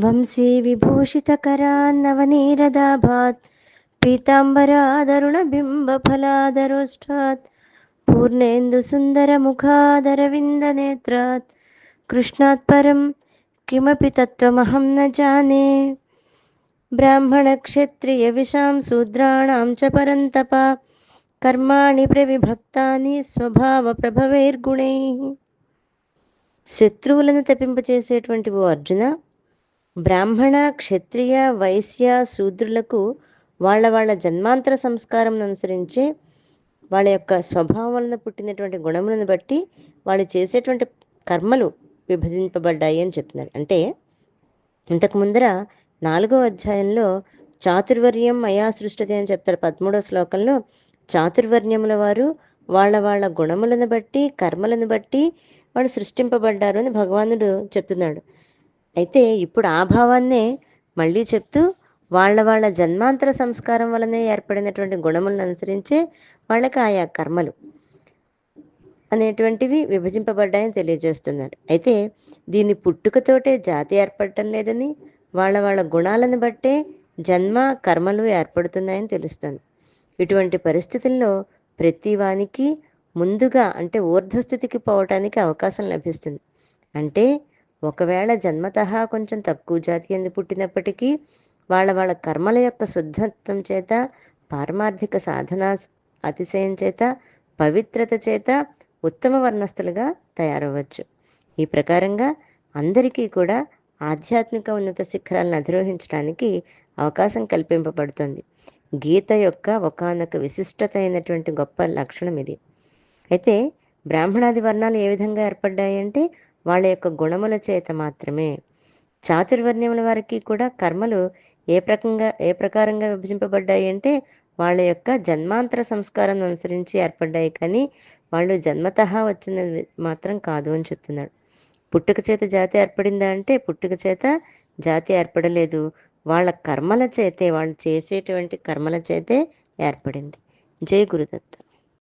వంశీ విభూషితకరాన్నవనీరదాభాత్ పీతాంబరాదరుణబింబఫలాదరోష్టాత్ पूर्णेन्दुसुन्दरमुखादरविन्दनेत्रात् कृष्णात् परं किमपि तत्त्वमहं न जाने ब्राह्मणक्षत्रियविशां शूद्राणां च परन्तप कर्माणि प्रविभक्तानि స్వభావప్రభవైర్గుణైః శత్రువులను తప్పింపచేసేటువంటి ఓ అర్జున బ్రాహ్మణ క్షత్రియ వైశ్య శూద్రులకు వాళ్ళ వాళ్ళ జన్మాంతర సంస్కారం అనుసరించి వాళ్ళ యొక్క స్వభావం వలన పుట్టినటువంటి గుణములను బట్టి వాళ్ళు చేసేటువంటి కర్మలు విభజింపబడ్డాయి అని చెప్తున్నాడు అంటే ఇంతకు ముందర నాలుగో అధ్యాయంలో చాతుర్వర్యం మయా సృష్టితి అని చెప్తాడు పదమూడో శ్లోకంలో చాతుర్వర్ణ్యముల వారు వాళ్ళ వాళ్ళ గుణములను బట్టి కర్మలను బట్టి వాళ్ళు సృష్టింపబడ్డారు అని భగవానుడు చెప్తున్నాడు. అయితే ఇప్పుడు ఆ భావాన్నే మళ్ళీ చెప్తూ వాళ్ళ వాళ్ళ జన్మాంతర సంస్కారం వలనే ఏర్పడినటువంటి గుణములను అనుసరించే వాళ్ళకి ఆయా కర్మలు అనేటువంటివి విభజింపబడ్డాయని తెలియజేస్తున్నాడు. అయితే దీని పుట్టుకతోటే జాతి ఏర్పడటం లేదని వాళ్ళ వాళ్ళ గుణాలను బట్టే జన్మ కర్మలు ఏర్పడుతున్నాయని తెలుస్తుంది. ఇటువంటి పరిస్థితుల్లో ప్రతి వానికి ముందుగా అంటే ఊర్ధ్వస్థితికి పోవటానికి అవకాశం లభిస్తుంది. అంటే ఒకవేళ జన్మతః కొంచెం తక్కువ జాతి ఎందు పుట్టినప్పటికీ వాళ్ళ వాళ్ళ కర్మల యొక్క శుద్ధత్వం చేత పారమార్థిక సాధన అతిశయం చేత పవిత్రత చేత ఉత్తమ వర్ణస్థులుగా తయారవ్వచ్చు. ఈ ప్రకారంగా అందరికీ కూడా ఆధ్యాత్మిక ఉన్నత శిఖరాలను అధిరోహించడానికి అవకాశం కల్పింపబడుతుంది. గీత యొక్క ఒకనొక విశిష్టత అయినటువంటి గొప్ప లక్షణం ఇది. అయితే బ్రాహ్మణాది వర్ణాలు ఏ విధంగా ఏర్పడ్డాయి అంటే వాళ్ళ యొక్క గుణముల చేత మాత్రమే. చాతుర్వర్ణ్యముల వారికి కూడా కర్మలు ఏ ప్రకంగా ఏ ప్రకారంగా విభజింపబడ్డాయి అంటే వాళ్ళ యొక్క జన్మాంతర సంస్కారం అనుసరించి ఏర్పడ్డాయి కానీ వాళ్ళు జన్మత వచ్చిన మాత్రం కాదు అని చెప్తున్నాడు. పుట్టుక చేత జాతి ఏర్పడిందా అంటే పుట్టుక చేత జాతి ఏర్పడలేదు. వాళ్ళ కర్మల చేతే వాళ్ళు చేసేటువంటి కర్మల చేతే ఏర్పడింది. జై గురుదత్త